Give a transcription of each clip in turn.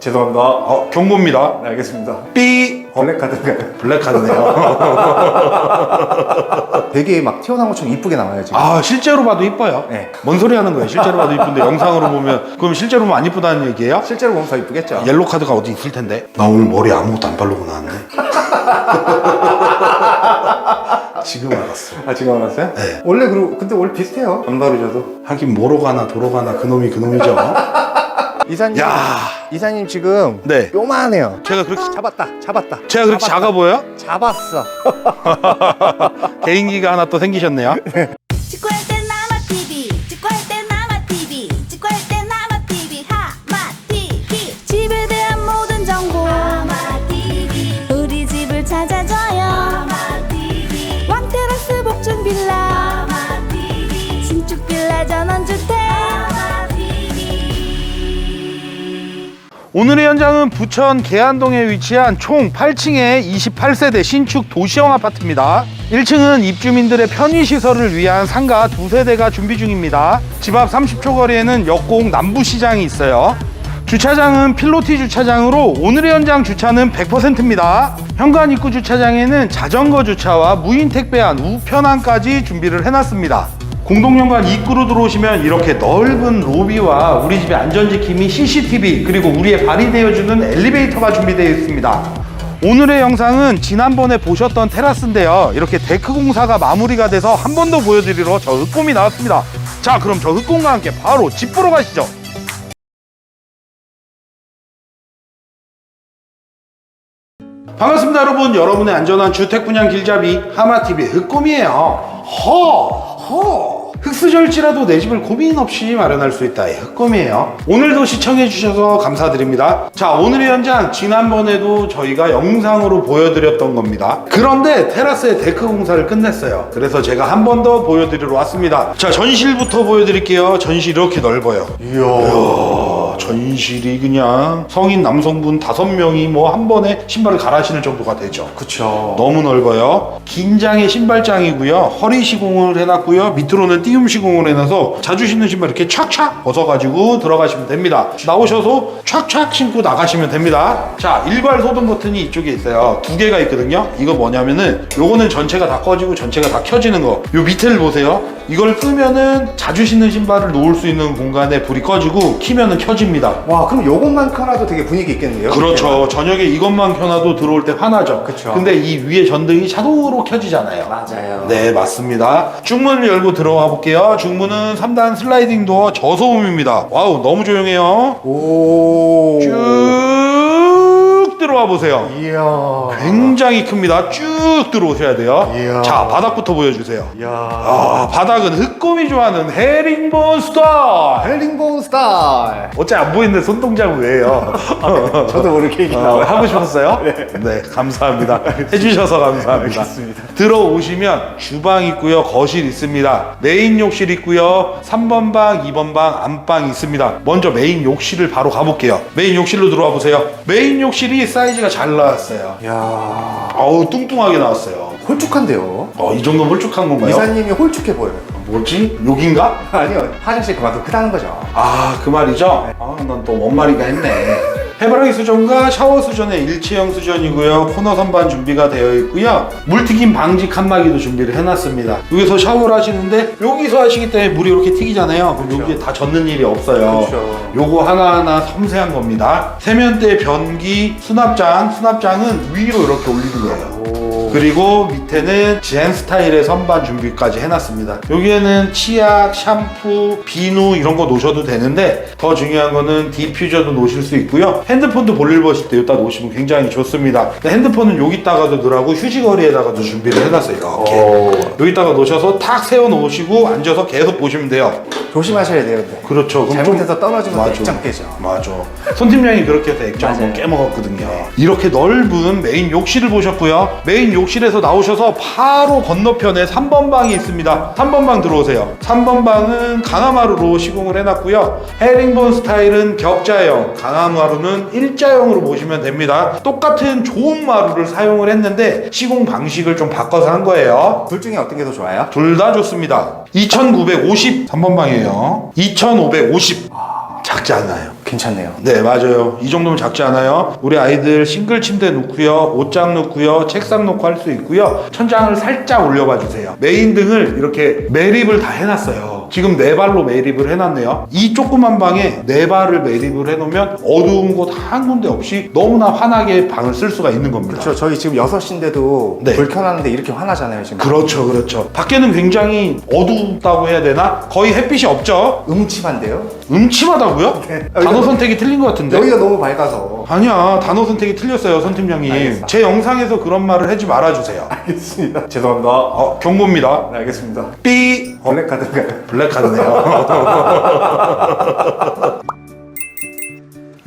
죄송합니다. 어, 경고입니다. 네, 알겠습니다. 삐! 어, 블랙카드인가요? 블랙카드네요. 되게 막 튀어나온 것처럼 이쁘게 나와요, 지금. 아, 실제로 봐도 이뻐요. 네. 뭔 소리 하는 거예요? 실제로 봐도 이쁜데 영상으로 보면, 그럼 실제로 보면 안 이쁘다는 얘기예요? 실제로 보면 더 이쁘겠죠? 옐로 카드가 어디 있을 텐데. 나 오늘 머리 아무것도 안 바르고 나왔네. 지금 알았어. 아, 지금 알았어요? 네. 원래, 그리고, 근데 원래 비슷해요. 안 바르셔도. 하긴 뭐로 가나 도로 가나 그놈이 그놈이죠. 이사님. 야. 이사님 지금. 네. 요만해요. 제가 그렇게 잡았다, 잡았다. 제가 그렇게 잡았다. 작아 보여요? 잡았어. 개인기가 하나 또 생기셨네요. 오늘의 현장은 부천 계안동에 위치한 총 8층의 28세대 신축 도시형 아파트입니다. 1층은 입주민들의 편의시설을 위한 상가 두 세대가 준비 중입니다. 집 앞 30초 거리에는 역공 남부시장이 있어요. 주차장은 필로티 주차장으로 오늘의 현장 주차는 100%입니다. 현관 입구 주차장에는 자전거 주차와 무인 택배안, 우편안까지 준비를 해놨습니다. 공동연관 입구로 들어오시면 이렇게 넓은 로비와 우리 집의 안전지킴이 CCTV 그리고 우리의 발휘되어주는 엘리베이터가 준비되어 있습니다. 오늘의 영상은 지난번에 보셨던 테라스인데요. 이렇게 데크 공사가 마무리가 돼서 한 번 더 보여드리러 저 흑곰이 나왔습니다. 자, 그럼 저 흑곰과 함께 바로 집 보러 가시죠. 반갑습니다, 여러분. 여러분의 안전한 주택 분양 길잡이 하마TV 흑곰이에요. 허, 허. 흑수저일지라도 내 집을 고민 없이 마련할 수 있다. 의 흑곰이에요. 오늘도 시청해주셔서 감사드립니다. 자, 오늘의 현장, 지난번에도 저희가 영상으로 보여드렸던 겁니다. 그런데 테라스에 데크 공사를 끝냈어요. 그래서 제가 한 번 더 보여드리러 왔습니다. 자, 전실부터 보여드릴게요. 전실 이렇게 넓어요. 이야. 전실이 그냥 성인 남성분 다섯 명이 뭐 한 번에 신발을 갈아 신을 정도가 되죠. 그쵸. 너무 넓어요. 긴장의 신발장이고요. 허리 시공을 해놨고요. 밑으로는 띄움 시공을 해놔서 자주 신는 신발 이렇게 촥촥 벗어가지고 들어가시면 됩니다. 나오셔서 촥촥 신고 나가시면 됩니다. 자, 일괄 소등 버튼이 이쪽에 있어요. 두 개가 있거든요. 이거 뭐냐면은 요거는 전체가 다 꺼지고 전체가 다 켜지는 거. 요 밑에를 보세요. 이걸 끄면은 자주 신는 신발을 놓을 수 있는 공간에 불이 꺼지고 키면은 켜집니다. 와, 그럼 요것만 켜놔도 되게 분위기 있겠네요. 그렇죠. 저녁에 이것만 켜놔도 들어올 때 화나죠. 그쵸. 근데 이 위에 전등이 자동으로 켜지잖아요. 맞아요. 네, 맞습니다. 중문을 열고 들어가 볼게요. 중문은 3단 슬라이딩 도어 저소음입니다. 와우, 너무 조용해요. 오. 쭉 들어와 보세요. 이야. 굉장히 큽니다. 쭉 들어오셔야 돼요. 이야. 자, 바닥부터 보여주세요. 이야. 아, 바닥은 흑곰이 좋아하는 헤링본 스타일. 헬링본 스타일. 어째 안 보이는데 손동작 왜요? 저도 모르게 얘기 어, 나와요. 하고 싶었어요? 네. 감사합니다. 해주셔서 감사합니다. 알겠습니다. 들어오시면 주방 있고요, 거실 있습니다. 메인 욕실 있고요, 3번 방, 2번 방, 안방 있습니다. 먼저 메인 욕실을 바로 가볼게요. 메인 욕실로 들어와 보세요. 메인 욕실이 사이즈 가 잘 나왔어요. 이야. 어우, 뚱뚱하게 나왔어요. 홀쭉한데요? 어, 이 정도 홀쭉한 건가요? 이사님이 홀쭉해 보여요. 뭐지? 욕인가? 아니요, 화장실 그만큼 크다는 거죠. 아, 그 말이죠? 아, 난또 원말이가 했네. 해바라기 수전과 샤워 수전의 일체형 수전이고요. 코너 선반 준비가 되어 있고요. 물튀김 방지 칸막이도 준비를 해놨습니다. 여기서 샤워를 하시는데 여기서 하시기 때문에 물이 이렇게 튀기잖아요. 그럼 그쵸. 여기에 다 젖는 일이 없어요. 그쵸. 요거 하나하나 섬세한 겁니다. 세면대 변기 수납장, 수납장은 위로 이렇게 올리는 거예요. 오. 그리고 밑에는 젠 스타일의 선반 준비까지 해놨습니다. 여기에는 치약, 샴푸, 비누 이런 거 놓으셔도 되는데 더 중요한 거는 디퓨저도 놓으실 수 있고요. 핸드폰도 볼일 보실 때 여기다 놓으시면 굉장히 좋습니다. 핸드폰은 여기다가도 넣으라고 휴지거리에다가도 준비를 해놨어요. 이렇게. 오. 여기다가 놓으셔서 탁 세워 놓으시고 앉아서 계속 보시면 돼요. 조심하셔야 돼요, 근데. 그렇죠. 그럼 좀- 잘못해서 떨어지면 맞아. 액정 깨져. 맞아. 손 팀장이 그렇게 해서 액정 한번. 깨먹었거든요. 이렇게 넓은 메인 욕실을 보셨고요. 메인 욕실에서 나오셔서 바로 건너편에 3번 방이 있습니다. 3번 방 들어오세요. 3번 방은 강화마루로 시공을 해놨고요. 헤링본 스타일은 격자형, 강화마루는 일자형으로 보시면 됩니다. 똑같은 좋은 마루를 사용을 했는데 시공 방식을 좀 바꿔서 한 거예요. 둘 중에 어떤 게 더 좋아요? 둘 다 좋습니다. 2950 3번 방이에요. 2550 작지 않아요. 괜찮네요. 네, 맞아요. 이 정도면 작지 않아요. 우리 아이들 싱글 침대 놓고요, 옷장 놓고요, 책상 놓고 할 수 있고요. 천장을 살짝 올려봐 주세요. 메인 등을 이렇게 매립을 다 해놨어요. 지금 네 발로 매립을 해놨네요. 이 조그만 방에 네 발을 매립을 해놓으면 어두운 곳 한 군데 없이 너무나 환하게 방을 쓸 수가 있는 겁니다. 그렇죠. 저희 지금 6시인데도 네. 불 켜놨는데 이렇게 화나잖아요, 지금. 그렇죠, 그렇죠. 밖에는 굉장히 어둡다고 해야 되나? 거의 햇빛이 없죠? 음침한데요? 음침하다고요? 네. 단어 선택이 틀린 것 같은데? 여기가 너무 밝아서. 아니야 단어 선택이 틀렸어요 선 팀장님 알겠습니다. 제 영상에서 그런 말을 하지 말아주세요 알겠습니다. 죄송합니다. 어 경고입니다 네, 알겠습니다. 삐 어, 블랙카드인가요? 블랙카드네요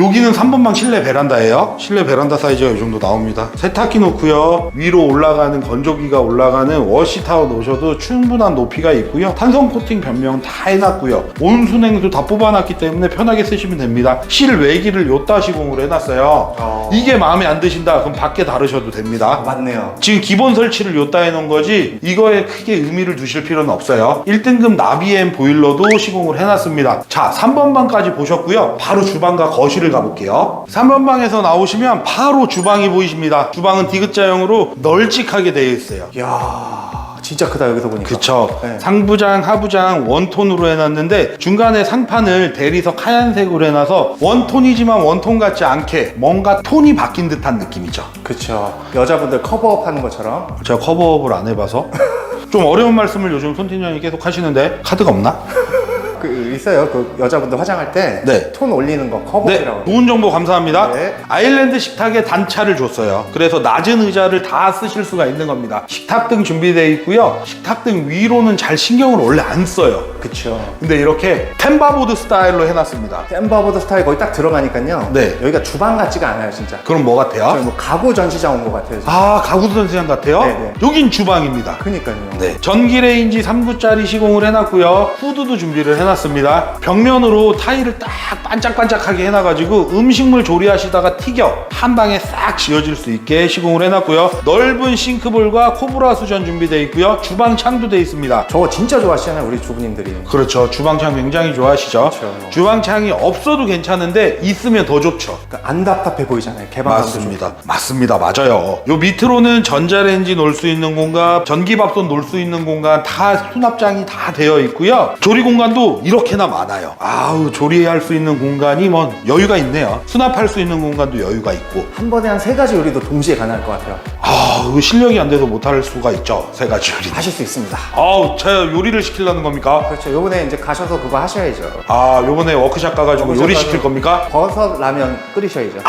여기는 3번방 실내 베란다예요. 실내 베란다 사이즈가 이 정도 나옵니다. 세탁기 놓고요. 위로 올라가는 건조기가 올라가는 워시타워 놓으셔도 충분한 높이가 있고요. 탄성 코팅 변명 다 해놨고요. 온수냉수 다 뽑아놨기 때문에 편하게 쓰시면 됩니다. 실외기를 요따 시공을 해놨어요. 어. 이게 마음에 안 드신다. 그럼 밖에 다루셔도 됩니다. 맞네요. 지금 기본 설치를 요따 해놓은 거지 이거에 크게 의미를 두실 필요는 없어요. 1등급 나비엠 보일러도 시공을 해놨습니다. 자 3번 방까지 보셨고요. 바로 주방과 거실을 가볼게요 3번 방에서 나오시면 바로 주방이 보이십니다 주방은 디귿자형으로 널찍하게 되어 있어요 이야, 진짜 크다, 여기서 보니까. 그쵸 네. 상부장 하부장 원톤으로 해놨는데 중간에 상판을 대리석 하얀색으로 해놔서 원톤이지만 원톤 같지 않게 뭔가 톤이 바뀐 듯한 느낌이죠 그쵸. 여자분들 커버업 하는 것처럼. 제가 커버업을 안 해봐서 좀 어려운 말씀을 요즘 손팀장이 계속 하시는데 카드가 없나? 그 있어요. 그 여자분들 화장할 때. 네. 톤 올리는 거 네, 커버업이라고. 좋은 정보 감사합니다. 네. 아일랜드 식탁에 단차를 줬어요. 그래서 낮은 의자를 다 쓰실 수가 있는 겁니다. 식탁 등 준비되어 있고요. 식탁 등 위로는 잘 신경을 원래 안 써요. 그쵸. 근데 이렇게 템바보드 스타일로 해놨습니다. 템버보드 스타일 거기 딱 들어가니까요. 네. 여기가 주방 같지가 않아요, 진짜. 그럼 뭐 같아요? 뭐 가구 전시장 온 것 같아요. 지금. 아, 가구 전시장 같아요? 네 네. 여긴 주방입니다. 그니까요. 네. 전기 레인지 3구짜리 시공을 해놨고요. 후드도 준비를 해놨습니다. 벽면으로 타일을 딱 반짝반짝하게 해놔가지고 음식물 조리하시다가 튀겨 한 방에 싹 지어질 수 있게 시공을 해놨고요. 넓은 싱크볼과 코브라 수전 준비되어 있고요. 주방 창도 되어 있습니다. 저거 진짜 좋아하시잖아요, 우리 주부님들이. 그렇죠. 주방창 굉장히 좋아하시죠. 그렇죠. 주방창이 없어도 괜찮은데 있으면 더 좋죠. 그러니까 안 답답해 보이잖아요. 개방감도 맞습니다. 맞습니다. 맞아요. 요 밑으로는 전자레인지 놓을 수 있는 공간, 전기밥솥 놓을 수 있는 공간 다 수납장이 다 되어 있고요. 조리 공간도 이렇게나 많아요. 아우 조리할 수 있는 공간이 뭐 여유가 있네요. 수납할 수 있는 공간도 여유가 있고. 한 번에 한 세 가지 요리도 동시에 가능할 것 같아요. 아 실력이 안 돼서 못할 수가 있죠. 세 가지 요리. 하실 수 있습니다. 아우 제가 요리를 시키려는 겁니까? 그렇죠. 요번에 이제 가셔서 그거 하셔야죠. 아 요번에 워크샵 가가지고 워크샵 요리 가서- 시킬 겁니까? 버섯 라면 끓이셔야죠.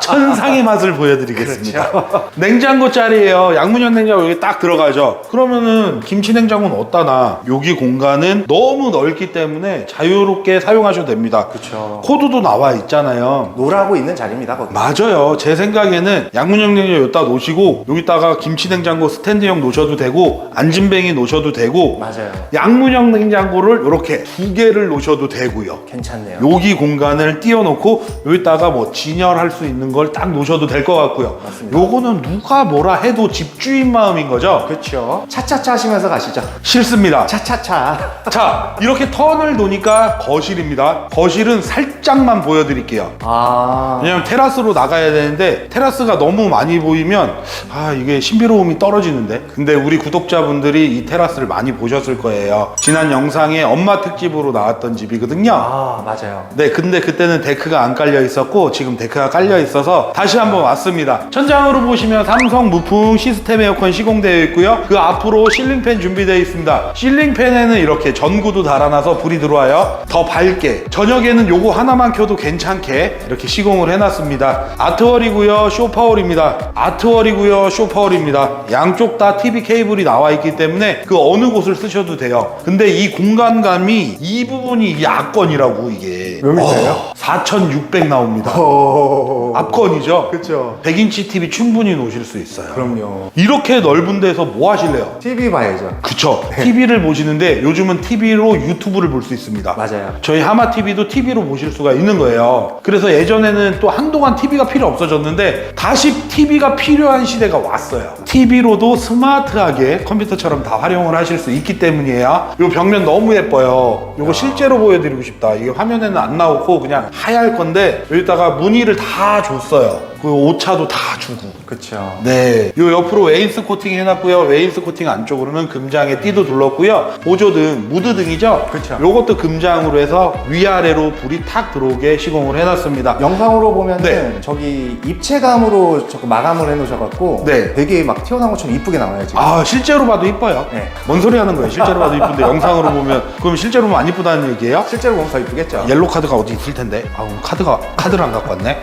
천상의 맛을 보여드리겠습니다. 냉장고 짤이에요. 양문형 냉장고 여기 딱 들어가죠. 그러면은 김치 냉장고는 어디다 놔? 여기 공간은 너무 넓기 때문에 자유롭게 사용하셔도 됩니다. 그렇죠. 코드도 나와 있잖아요. 노라고 있는 자리입니다, 거기. 맞아요. 제 생각에는 양문형 냉장고 여기다 놓으시고 여기다가 김치 냉장고 스탠드형 놓으셔도 되고 안진뱅이 놓으셔도 되고 맞아요. 양문형 냉장고를 이렇게 두 개를 놓으셔도 되고요. 괜찮네요. 여기 공간을 띄워놓고 여기다가 뭐 진열할 수 있는 걸 딱 놓으셔도 될 것 같고요. 맞습니다. 요거는 누가 뭐라 해도 집주인 마음인 거죠? 그렇죠. 차차차 하시면서 가시죠. 싫습니다. 차차차. 자, 이렇게 턴을 놓으니까 거실입니다. 거실은 살짝만 보여드릴게요. 아. 왜냐면 테라스로 나가야 되는데 테라스가 너무 많이 보이면 아 이게 신비로움이 떨어지는데 근데 우리 구독자분들이 이 테라스를 많이 보셨을 거예요 지난 영상에 엄마 특집으로 나왔던 집이거든요 아, 맞아요. 네, 근데 그때는 데크가 안 깔려 있었고 지금 데크가 깔려 있어서 다시 한번 왔습니다. 천장으로 보시면 삼성 무풍 시스템 에어컨 시공되어 있고요. 그 앞으로 실링팬 준비되어 있습니다. 실링팬에는 이렇게 전구도 달아놔서 불이 들어와요. 더 밝게 저녁에는 요거 하나만 켜도 괜찮게 이렇게 시공을 해놨습니다. 아트월이고요, 쇼파월입니다. 아트월이고요, 쇼파월입니다. 양쪽 다 TV 케이블이 나와 있기 때문에 그 어느 곳을 쓰셔도 돼요. 근데 이 공간감이 이 부분이 이 악건이라고 이게 몇 미터예요? 4,600 나옵니다. 오. 오. 압권이죠. 그쵸. 100인치 TV 충분히 놓으실 수 있어요. 그럼요. 이렇게 넓은 데서 뭐 하실래요? TV 봐야죠. 그쵸. TV를 보시는데 요즘은 TV로 유튜브를 볼 수 있습니다. 맞아요. 저희 하마 TV도 TV로 보실 수가 있는 거예요. 그래서 예전에는 또 한동안 TV가 필요 없어졌는데 다시 TV가 필요한 시대가 왔어요. TV로도 스마트하게 컴퓨터처럼 다 활용을 하실 수 있기 때문이에요. 이 벽면 너무 예뻐요. 이거 실제로 보여드리고 싶다. 이게 화면에는 안 나오고 그냥 하얄 건데 여기다가 무늬를 다 줬어요. 그 오차도 다 주고. 그쵸. 네. 요 옆으로 웨인스 코팅 해놨고요. 웨인스 코팅 안쪽으로는 금장에 띠도 둘렀고요. 보조등, 무드등이죠? 그쵸. 요것도 금장으로 해서 위아래로 불이 탁 들어오게 시공을 해놨습니다. 영상으로 보면은 네. 저기 입체감으로 저거 마감을 해놓으셔갖고 네. 되게 막 튀어나온 것처럼 이쁘게 나와요 지금. 아, 실제로 봐도 이뻐요. 네. 뭔 소리 하는 거예요? 실제로 봐도 이쁜데 영상으로 보면 그럼 실제로 보면 안 이쁘다는 얘기예요? 실제로 보면 더 이쁘겠죠. 옐로 카드가 어디 있을 텐데. 아, 카드가 카드를 안 갖고 왔네.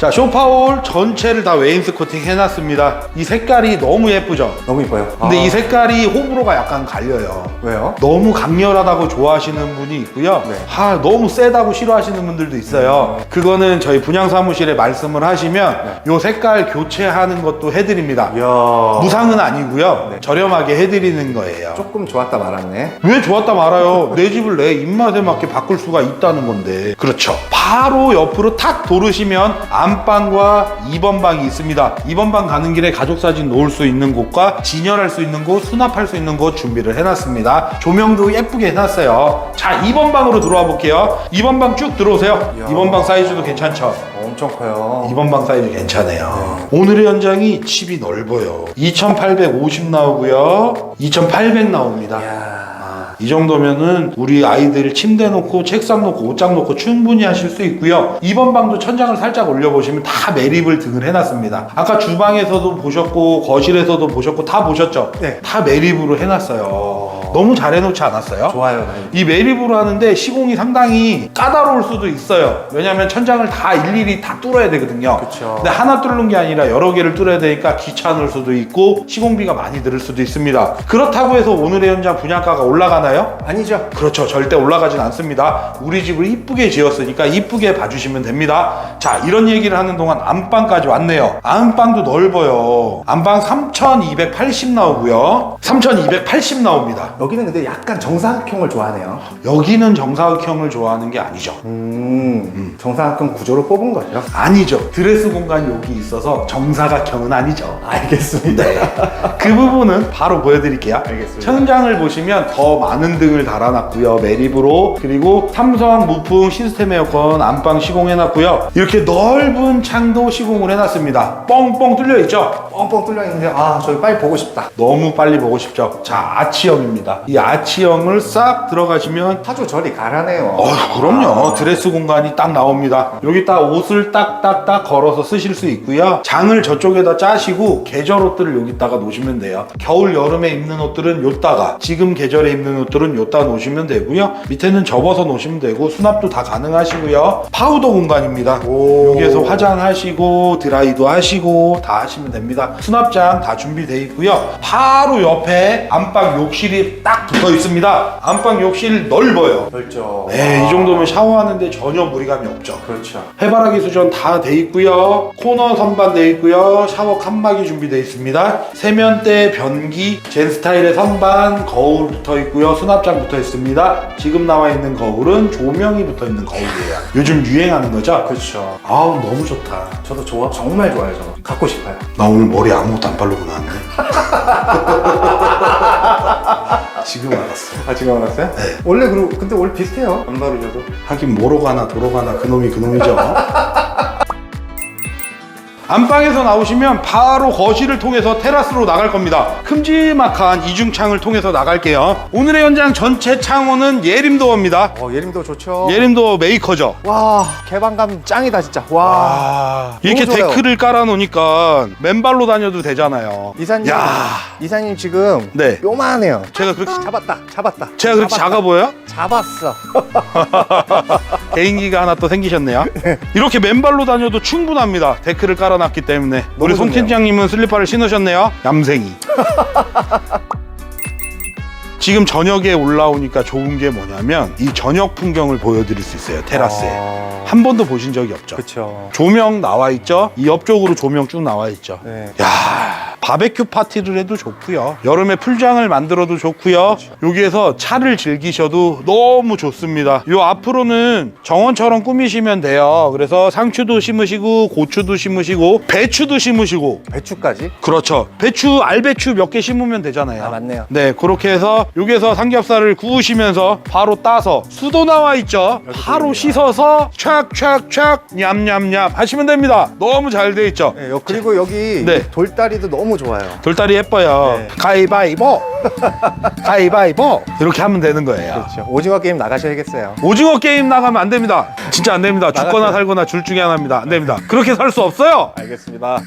자, 쇼파홀 전체를 다 웨인스 코팅 해놨습니다. 이 색깔이 너무 예쁘죠? 너무 이뻐요. 근데 아, 이 색깔이 호불호가 약간 갈려요. 왜요? 너무 강렬하다고 좋아하시는 분이 있고요. 네. 아, 너무 세다고 싫어하시는 분들도 있어요. 그거는 저희 분양 사무실에 말씀을 하시면 요 색깔 교체하는 것도 해드립니다. 이야. 무상은 아니고요. 네. 저렴하게 해드리는 거예요. 조금 좋았다 말았네. 왜 좋았다 말아요? 내 집을 내 입맛에 맞게 바꿀 수가 있다는 건데. 그렇죠. 바로 옆으로 탁 도르시면 안방과 2번 방이 있습니다. 2번 방 가는 길에 가족 사진 놓을 수 있는 곳과 진열할 수 있는 곳, 수납할 수 있는 곳 준비를 해놨습니다. 조명도 예쁘게 해놨어요. 자, 2번 방으로 들어와 볼게요. 2번 방 쭉 들어오세요. 이야. 2번 방 사이즈도 괜찮죠? 어, 엄청 커요. 2번 방 사이즈 괜찮아요. 오늘의 현장이 칩이 넓어요. 2850 나오고요. 2800 나옵니다. 이야. 이 정도면은 우리 아이들 침대 놓고 책상 놓고 옷장 놓고 충분히 하실 수 있고요. 이번 방도 천장을 살짝 올려보시면 다 매립을 등을 해놨습니다. 아까 주방에서도 보셨고 거실에서도 보셨고 다 보셨죠? 네. 다 매립으로 해놨어요. 너무 잘 해놓지 않았어요? 좋아요. 네. 이 매립으로 하는데 시공이 상당히 까다로울 수도 있어요. 왜냐하면 천장을 다 일일이 다 뚫어야 되거든요. 그쵸. 근데 하나 뚫는 게 아니라 여러 개를 뚫어야 되니까 귀찮을 수도 있고 시공비가 많이 들을 수도 있습니다. 그렇다고 해서 오늘의 현장 분양가가 올라가나요? 아니죠. 그렇죠. 절대 올라가진 않습니다. 우리 집을 이쁘게 지었으니까 이쁘게 봐주시면 됩니다. 자, 이런 얘기를 하는 동안 안방까지 왔네요. 안방도 넓어요. 안방 3280 나오고요. 3280 나옵니다. 여기는 근데 약간 정사각형을 좋아하네요. 여기는 정사각형을 좋아하는 게 아니죠. 음, 정사각형 구조로 뽑은 거죠. 아니죠. 드레스 공간이 여기 있어서 정사각형은 아니죠. 알겠습니다. 그 부분은 바로 보여드릴게요. 알겠습니다. 천장을 보시면 더 많은 등을 달아놨고요. 매립으로. 그리고 삼성 무풍 시스템 에어컨 안방 시공해놨고요. 이렇게 넓은 창도 시공을 해놨습니다. 뻥뻥 뚫려 있죠? 뻥뻥 뚫려 있는데 아 저기 빨리 보고 싶다. 너무 빨리 보고 싶죠? 자, 아치형입니다. 이 아치형을 싹 들어가시면 아주 저리 가라네요. 어, 그럼요. 드레스 공간이 딱 나옵니다. 여기 딱 옷을 딱딱딱 걸어서 쓰실 수 있고요. 장을 저쪽에다 짜시고 계절 옷들을 여기다가 놓으시면 돼요. 겨울 여름에 입는 옷들은 요따가 지금 계절에 입는 옷들은 요따 놓으시면 되고요. 밑에는 접어서 놓으시면 되고 수납도 다 가능하시고요. 파우더 공간입니다. 오. 여기에서 화장하시고 드라이도 하시고 다 하시면 됩니다. 수납장 다 준비되어 있고요. 바로 옆에 안방 욕실이 딱 붙어 있습니다. 안방 욕실 넓어요. 그렇죠. 네, 이 정도면 샤워하는데 전혀 무리감이 없죠. 그렇죠. 해바라기 수전 다 돼 있고요. 코너 선반 돼 있고요. 샤워 칸막이 준비되어 있습니다. 세면대, 변기, 젠 스타일의 선반, 거울 붙어 있고요. 수납장 붙어 있습니다. 지금 나와 있는 거울은 조명이 붙어 있는 거울이에요. 요즘 유행하는 거죠? 그렇죠. 아우 너무 좋다. 저도 좋아 정말 좋아요. 저 갖고 싶어요. 나 오늘 머리 아무것도 안 바르고 나왔네. 지금 알았어. 아 지금 알았어요? 네. 원래 그리고 근데 원래 비슷해요. 안 바르셔도. 하긴 뭐로 가나 도로 가나 그놈이 그놈이죠. 안방에서 나오시면 바로 거실을 통해서 테라스로 나갈 겁니다. 큼지막한 이중창을 통해서 나갈게요. 오늘의 현장 전체 창호는 예림도어입니다. 어 예림도 좋죠. 예림도어 메이커죠. 와 개방감 짱이다 진짜. 와. 아, 이렇게 좋아요. 데크를 깔아놓으니까 맨발로 다녀도 되잖아요. 이사님. 야. 이사님 지금 네. 요만해요. 제가 그렇게 잡았다. 잡았다. 제가 그렇게 잡았다. 작아 보여요? 잡았어. 개인기가 하나 또 생기셨네요. 이렇게 맨발로 다녀도 충분합니다. 데크를 깔아 놨기 때문에. 우리 송 좋네요. 팀장님은 슬리퍼를 신으셨네요. 얌생이. 지금 저녁에 올라오니까 좋은 게 뭐냐면 이 저녁 풍경을 보여드릴 수 있어요. 테라스에. 어. 한 번도 보신 적이 없죠. 그쵸. 조명 나와 있죠. 이 옆쪽으로 조명 쭉 나와 있죠. 네. 야 바베큐 파티를 해도 좋고요. 여름에 풀장을 만들어도 좋고요. 여기에서 차를 즐기셔도 너무 좋습니다. 요 앞으로는 정원처럼 꾸미시면 돼요. 그래서 상추도 심으시고 고추도 심으시고 배추도 심으시고 배추까지? 그렇죠. 배추 알배추 몇 개 심으면 되잖아요. 아, 맞네요. 네, 그렇게 해서 여기에서 삼겹살을 구우시면서 바로 따서 수도 나와 있죠. 바로. 씻어서 촥촥촥 냠냠냠 하시면 됩니다. 너무 잘 돼 있죠. 네, 여- 그리고 여기 네. 돌다리도 너무 좋아요. 돌다리 예뻐요. 네. 가위바위보. 가위바위보. 이렇게 하면 되는 거예요. 그렇죠. 오징어 게임 나가셔야겠어요. 오징어 게임 나가면 안 됩니다. 진짜 안 됩니다. 죽거나. 살거나 둘 중에 하나입니다. 안 됩니다. 그렇게 살 수 없어요. 알겠습니다.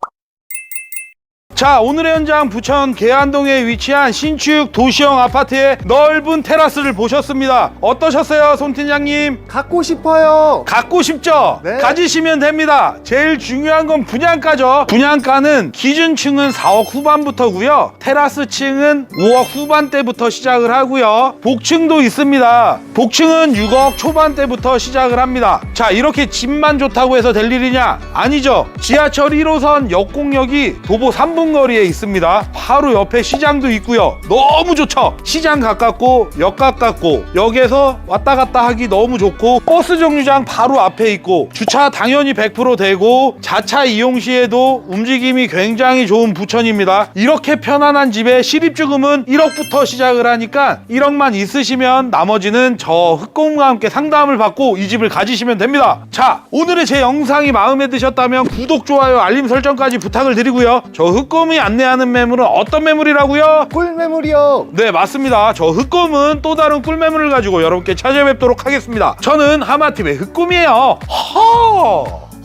자 오늘의 현장 부천 계안동에 위치한 신축 도시형 아파트의 넓은 테라스를 보셨습니다 어떠셨어요 손 팀장님? 갖고 싶어요. 갖고 싶죠? 네. 가지시면 됩니다 제일 중요한 건 분양가죠 분양가는 기준층은 4억 후반부터고요 테라스층은 5억 후반대부터 시작을 하고요 복층도 있습니다 복층은 6억 초반대부터 시작을 합니다 자 이렇게 집만 좋다고 해서 될 일이냐? 아니죠 지하철 1호선 역공역이 도보 3분 거리에 있습니다. 바로 옆에 시장도 있고요. 너무 좋죠? 시장 가깝고 역 가깝고 역에서 왔다 갔다 하기 너무 좋고 버스 정류장 바로 앞에 있고 주차 당연히 100% 되고 자차 이용 시에도 움직임이 굉장히 좋은 부천입니다. 이렇게 편안한 집에 실입주금은 1억부터 시작을 하니까 1억만 있으시면 나머지는 저 흑공과 함께 상담을 받고 이 집을 가지시면 됩니다. 자 오늘의 제 영상이 마음에 드셨다면 구독 좋아요 알림 설정까지 부탁을 드리고요. 저 흑곰 이 안내하는 매물은 어떤 매물이라고요? 꿀매물이요. 네 맞습니다 저 흑곰은 또 다른 꿀매물을 가지고 여러분께 찾아뵙도록 하겠습니다 저는 하마팀의 흑곰이에요 허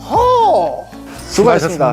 허. 수고하셨습니다.